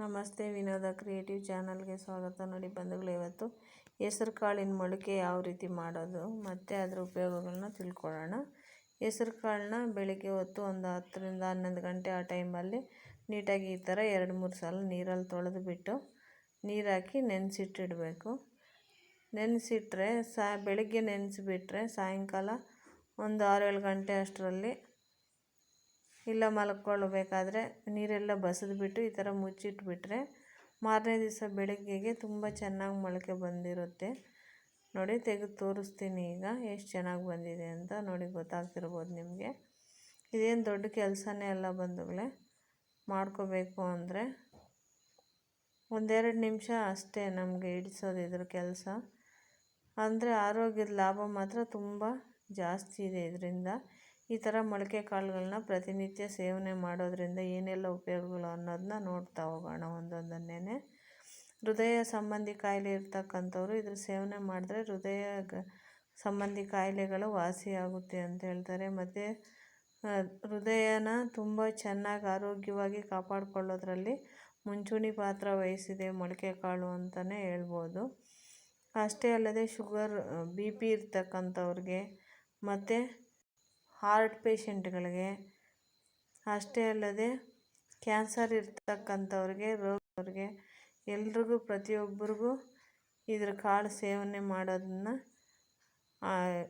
ನಮಸ್ತೆ ವಿನೋದ ಕ್ರಿಯೇಟಿವ್ ಚಾನಲ್ಗೆ ಸ್ವಾಗತ. ನೋಡಿ ಬಂಧುಗಳು, ಇವತ್ತು ಹೆಸರು ಕಾಳಿನ ಮೊಳಕೆ ಯಾವ ರೀತಿ ಮಾಡೋದು, ಮತ್ತು ಅದರ ಉಪಯೋಗಗಳನ್ನ ತಿಳ್ಕೊಳ್ಳೋಣ. ಹೆಸರು ಕಾಳನ್ನ ಬೆಳಿಗ್ಗೆ ಹೊತ್ತು ಒಂದು ಹತ್ತರಿಂದ ಹನ್ನೊಂದು ಗಂಟೆ ಆ ಟೈಮಲ್ಲಿ ನೀಟಾಗಿ ಈ ಥರ ಎರಡು ಮೂರು ಸಲ ನೀರಲ್ಲಿ ತೊಳೆದು ಬಿಟ್ಟು ನೀರಾಕಿ ನೆನೆಸಿಟ್ಟಿಡಬೇಕು. ನೆನೆಸಿಟ್ರೆ ಸಾ, ಬೆಳಗ್ಗೆ ನೆನೆಸಿಬಿಟ್ರೆ ಸಾಯಂಕಾಲ ಒಂದು ಆರು ಏಳು ಗಂಟೆ ಅಷ್ಟರಲ್ಲಿ ಇಲ್ಲ ಮಲ್ಕೊಳ್ಬೇಕಾದ್ರೆ ನೀರೆಲ್ಲ ಬಸಿದ್ಬಿಟ್ಟು ಈ ಥರ ಮುಚ್ಚಿಟ್ಬಿಟ್ರೆ ಮಾರನೇ ದಿವಸ ಬೆಳಗ್ಗೆಗೆ ತುಂಬ ಚೆನ್ನಾಗಿ ಮೊಳಕೆ ಬಂದಿರುತ್ತೆ. ನೋಡಿ, ತೆಗೆದು ತೋರಿಸ್ತೀನಿ ಈಗ ಎಷ್ಟು ಚೆನ್ನಾಗಿ ಬಂದಿದೆ ಅಂತ. ನೋಡಿ, ಗೊತ್ತಾಗ್ತಿರ್ಬೋದು ನಿಮಗೆ. ಇದೇನು ದೊಡ್ಡ ಕೆಲಸನೇ ಎಲ್ಲ ಬಂಧುಗಳೇ. ಮಾಡ್ಕೋಬೇಕು ಅಂದರೆ ಒಂದೆರಡು ನಿಮಿಷ ಅಷ್ಟೇ ನಮಗೆ ಇಡಿಸೋದು ಇದ್ರ ಕೆಲಸ. ಅಂದರೆ ಆರೋಗ್ಯದ ಲಾಭ ಮಾತ್ರ ತುಂಬ ಜಾಸ್ತಿ ಇದೆ ಇದರಿಂದ. ಈ ಥರ ಮೊಳಕೆ ಕಾಳುಗಳನ್ನ ಪ್ರತಿನಿತ್ಯ ಸೇವನೆ ಮಾಡೋದರಿಂದ ಏನೆಲ್ಲ ಉಪಯೋಗಗಳು ಅನ್ನೋದನ್ನ ನೋಡ್ತಾ ಹೋಗೋಣ ಒಂದೊಂದನ್ನೇ ಹೃದಯ ಸಂಬಂಧಿ ಕಾಯಿಲೆ ಇರ್ತಕ್ಕಂಥವ್ರು ಇದ್ರ ಸೇವನೆ ಮಾಡಿದ್ರೆ ಹೃದಯ ಸಂಬಂಧಿ ಕಾಯಿಲೆಗಳು ವಾಸಿಯಾಗುತ್ತೆ ಅಂತ ಹೇಳ್ತಾರೆ. ಮತ್ತು ಹೃದಯನ ತುಂಬ ಚೆನ್ನಾಗಿ ಆರೋಗ್ಯವಾಗಿ ಕಾಪಾಡಿಕೊಳ್ಳೋದ್ರಲ್ಲಿ ಮುಂಚೂಣಿ ಪಾತ್ರ ವಹಿಸಿದೆ ಮೊಳಕೆ ಕಾಳು ಅಂತಲೇ ಹೇಳ್ಬೋದು. ಅಷ್ಟೇ ಅಲ್ಲದೆ ಶುಗರ್, ಬಿ ಪಿ ಇರ್ತಕ್ಕಂಥವ್ರಿಗೆ ಮತ್ತು ಹಾರ್ಟ್ ಪೇಷಂಟ್ಗಳಿಗೆ ಅಷ್ಟೇ ಅಲ್ಲದೆ ಕ್ಯಾನ್ಸರ್ ಇರ್ತಕ್ಕಂಥವ್ರಿಗೆ ರೋಗಿಗೆ ಎಲ್ರಿಗೂ ಪ್ರತಿಯೊಬ್ಬರಿಗೂ ಇದ್ರ ಕಾಳು ಸೇವನೆ ಮಾಡೋದನ್ನು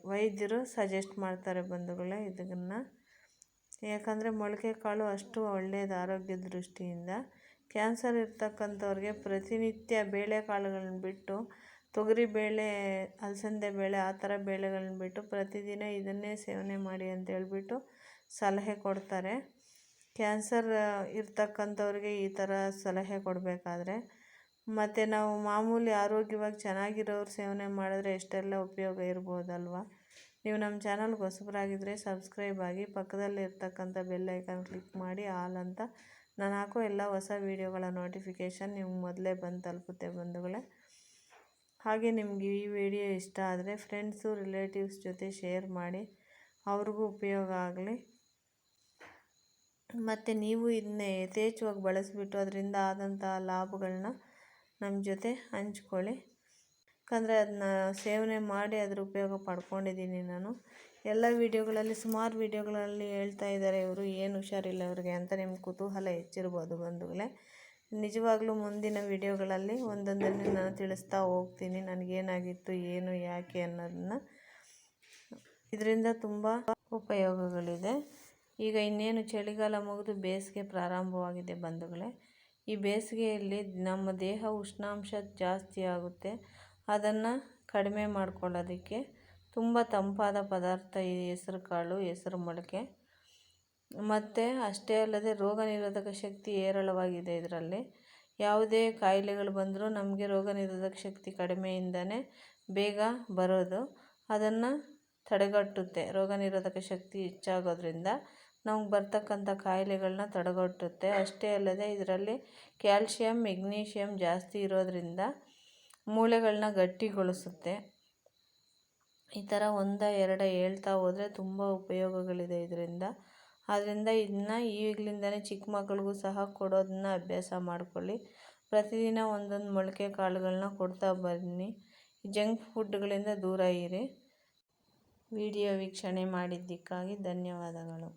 ವೈದ್ಯರು ಸಜೆಸ್ಟ್ ಮಾಡ್ತಾರೆ ಬಂಧುಗಳೇ ಇದನ್ನು. ಯಾಕಂದರೆ ಮೊಳಕೆ ಕಾಳು ಅಷ್ಟು ಒಳ್ಳೆಯದು ಆರೋಗ್ಯ ದೃಷ್ಟಿಯಿಂದ. ಕ್ಯಾನ್ಸರ್ ಇರ್ತಕ್ಕಂಥವ್ರಿಗೆ ಪ್ರತಿನಿತ್ಯ ಬೇಳೆಕಾಳುಗಳನ್ನ ಬಿಟ್ಟು ತೊಗರಿಬೇಳೆ ಅಲಸಂದೆ ಬೇಳೆ ಆ ಥರ ಬೇಳೆಗಳನ್ನ ಬಿಟ್ಟು ಪ್ರತಿದಿನ ಇದನ್ನೇ ಸೇವನೆ ಮಾಡಿ ಅಂತ ಹೇಳ್ಬಿಟ್ಟು ಸಲಹೆ ಕೊಡ್ತಾರೆ. ಕ್ಯಾನ್ಸರ್ ಇರ್ತಕ್ಕಂಥವ್ರಿಗೆ ಈ ಥರ ಸಲಹೆ ಕೊಡಬೇಕಾದ್ರೆ. ಮತ್ತು ನಾವು ಮಾಮೂಲಿ ಆರೋಗ್ಯವಾಗಿ ಚೆನ್ನಾಗಿರೋರು ಸೇವನೆ ಮಾಡಿದ್ರೆ ಎಷ್ಟೆಲ್ಲ ಉಪಯೋಗ ಇರ್ಬೋದಲ್ವ? ನೀವು ನಮ್ಮ ಚಾನಲ್ಗೆ ಹೊಸಬರಾಗಿದ್ದರೆ ಸಬ್ಸ್ಕ್ರೈಬ್ ಆಗಿ ಪಕ್ಕದಲ್ಲಿ ಇರ್ತಕ್ಕಂಥ ಬೆಲ್ ಐಕಾನ್ ಕ್ಲಿಕ್ ಮಾಡಿ ಆಲ್ ಅಂತ. ನಾನು ಹಾಕೋ ಎಲ್ಲ ಹೊಸ ವೀಡಿಯೋಗಳ ನೋಟಿಫಿಕೇಷನ್ ನಿಮ್ಗೆ ಮೊದಲೇ ಬಂದು ತಲುಪುತ್ತೆ ಬಂಧುಗಳೇ. ಹಾಗೆ ನಿಮಗೆ ಈ ವಿಡಿಯೋ ಇಷ್ಟ ಆದರೆ ಫ್ರೆಂಡ್ಸು ರಿಲೇಟಿವ್ಸ್ ಜೊತೆ ಶೇರ್ ಮಾಡಿ ಅವ್ರಿಗೂ ಉಪಯೋಗ ಆಗಲಿ. ಮತ್ತು ನೀವು ಇದನ್ನೇ ಯಥೇಚ್ಛವಾಗಿ ಬಳಸಿಬಿಟ್ಟು ಅದರಿಂದ ಆದಂಥ ಲಾಭಗಳನ್ನ ನಮ್ಮ ಜೊತೆ ಹಂಚ್ಕೊಳ್ಳಿ. ಯಾಕಂದರೆ ಅದನ್ನ ಸೇವನೆ ಮಾಡಿ ಅದ್ರ ಉಪಯೋಗ ಪಡ್ಕೊಂಡಿದ್ದೀನಿ ನಾನು. ಎಲ್ಲ ವಿಡಿಯೋಗಳಲ್ಲಿ ಸುಮಾರು ವಿಡಿಯೋಗಳಲ್ಲಿ ಹೇಳ್ತಾ ಇದ್ದಾರೆ ಇವರು, ಏನು ಹುಷಾರಿಲ್ಲ ಅವ್ರಿಗೆ ಅಂತ ನಿಮ್ಗೆ ಕುತೂಹಲ ಹೆಚ್ಚಿರ್ಬೋದು ಬಂಧುಗಳೇ. ನಿಜವಾಗ್ಲೂ ಮುಂದಿನ ವಿಡಿಯೋಗಳಲ್ಲಿ ಒಂದೊಂದನ್ನು ನಾನು ತಿಳಿಸ್ತಾ ಹೋಗ್ತೀನಿ. ನನಗೇನಾಗಿತ್ತು, ಏನು, ಯಾಕೆ ಅನ್ನೋದನ್ನ. ಇದರಿಂದ ತುಂಬ ಉಪಯೋಗಗಳಿದೆ. ಈಗ ಇನ್ನೇನು ಚಳಿಗಾಲ ಮುಗಿದು ಬೇಸಿಗೆ ಪ್ರಾರಂಭವಾಗಿದೆ ಬಂಧುಗಳೇ. ಈ ಬೇಸಿಗೆಯಲ್ಲಿ ನಮ್ಮ ದೇಹ ಉಷ್ಣಾಂಶ ಜಾಸ್ತಿ ಆಗುತ್ತೆ. ಅದನ್ನು ಕಡಿಮೆ ಮಾಡ್ಕೊಳ್ಳೋದಕ್ಕೆ ತುಂಬ ತಂಪಾದ ಪದಾರ್ಥ, ಈ ಹೆಸರು ಕಾಳು ಹೆಸರು ಮೊಳಕೆ ಮತ್ತು ಅಷ್ಟೇ ಅಲ್ಲದೆ ರೋಗ ನಿರೋಧಕ ಶಕ್ತಿ ಹೇರಳವಾಗಿದೆ ಇದರಲ್ಲಿ. ಯಾವುದೇ ಕಾಯಿಲೆಗಳು ಬಂದರೂ ನಮಗೆ ರೋಗ ನಿರೋಧಕ ಶಕ್ತಿ ಕಡಿಮೆಯಿಂದಲೇ ಬೇಗ ಬರೋದು. ಅದನ್ನು ತಡೆಗಟ್ಟುತ್ತೆ. ರೋಗ ನಿರೋಧಕ ಶಕ್ತಿ ಹೆಚ್ಚಾಗೋದ್ರಿಂದ ನಮ್ಗೆ ಬರ್ತಕ್ಕಂಥ ಕಾಯಿಲೆಗಳನ್ನ ತಡೆಗಟ್ಟುತ್ತೆ. ಅಷ್ಟೇ ಅಲ್ಲದೆ ಇದರಲ್ಲಿ ಕ್ಯಾಲ್ಶಿಯಂ ಮೆಗ್ನೀಷಿಯಮ್ ಜಾಸ್ತಿ ಇರೋದರಿಂದ ಮೂಳೆಗಳನ್ನ ಗಟ್ಟಿಗೊಳಿಸುತ್ತೆ. ಈ ಥರ ಒಂದ ಎರಡ ಹೇಳ್ತಾ ಹೋದರೆ ತುಂಬ ಉಪಯೋಗಗಳಿದೆ ಇದರಿಂದ. ಆದ್ದರಿಂದ ಇದನ್ನ ಈಗಲಿಂದನೇ ಚಿಕ್ಕ ಮಕ್ಳಿಗೂ ಸಹ ಕೊಡೋದನ್ನ ಅಭ್ಯಾಸ ಮಾಡ್ಕೊಳ್ಳಿ. ಪ್ರತಿದಿನ ಒಂದೊಂದು ಮೊಳಕೆ ಕಾಳುಗಳನ್ನ ಕೊಡ್ತಾ ಬನ್ನಿ. ಜಂಕ್ ಫುಡ್ಗಳಿಂದ ದೂರ ಇರಿ. ವಿಡಿಯೋ ವೀಕ್ಷಣೆ ಮಾಡಿದ್ದಕ್ಕಾಗಿ ಧನ್ಯವಾದಗಳು.